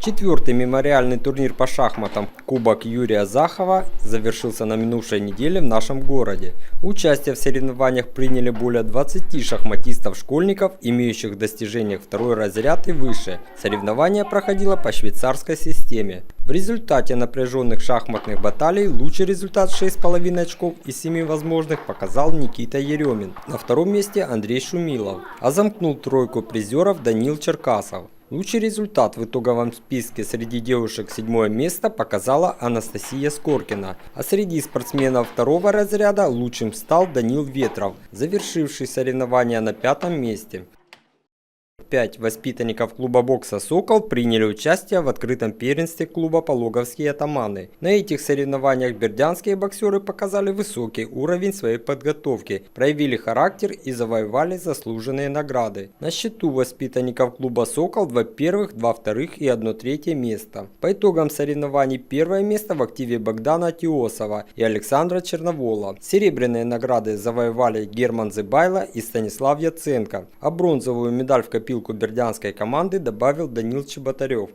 Четвертый мемориальный турнир по шахматам Кубок Юрия Захова завершился на минувшей неделе в нашем городе. Участие в соревнованиях приняли более 20 шахматистов-школьников, имеющих в достижениях второй разряд и выше. Соревнование проходило по швейцарской системе. В результате напряженных шахматных баталий лучший результат 6,5 очков из 7 возможных показал Никита Еремин. На втором месте Андрей Шумилов, а замкнул тройку призеров Данил Черкасов. Лучший результат в итоговом списке среди девушек седьмое место показала Анастасия Скоркина, а среди спортсменов второго разряда лучшим стал Данил Ветров, завершивший соревнования на пятом месте. Пять воспитанников клуба бокса «Сокол» приняли участие в открытом первенстве клуба «Пологовские атаманы». На этих соревнованиях бердянские боксеры показали высокий уровень своей подготовки, проявили характер и завоевали заслуженные награды. На счету воспитанников клуба «Сокол» два первых, два вторых и одно третье место. По итогам соревнований первое место в активе Богдана Тиосова и Александра Черновола. Серебряные награды завоевали Герман Зыбайло и Станислав Яценко, а бронзовую медаль в копилку бердянской команды добавил Данил Чеботарев.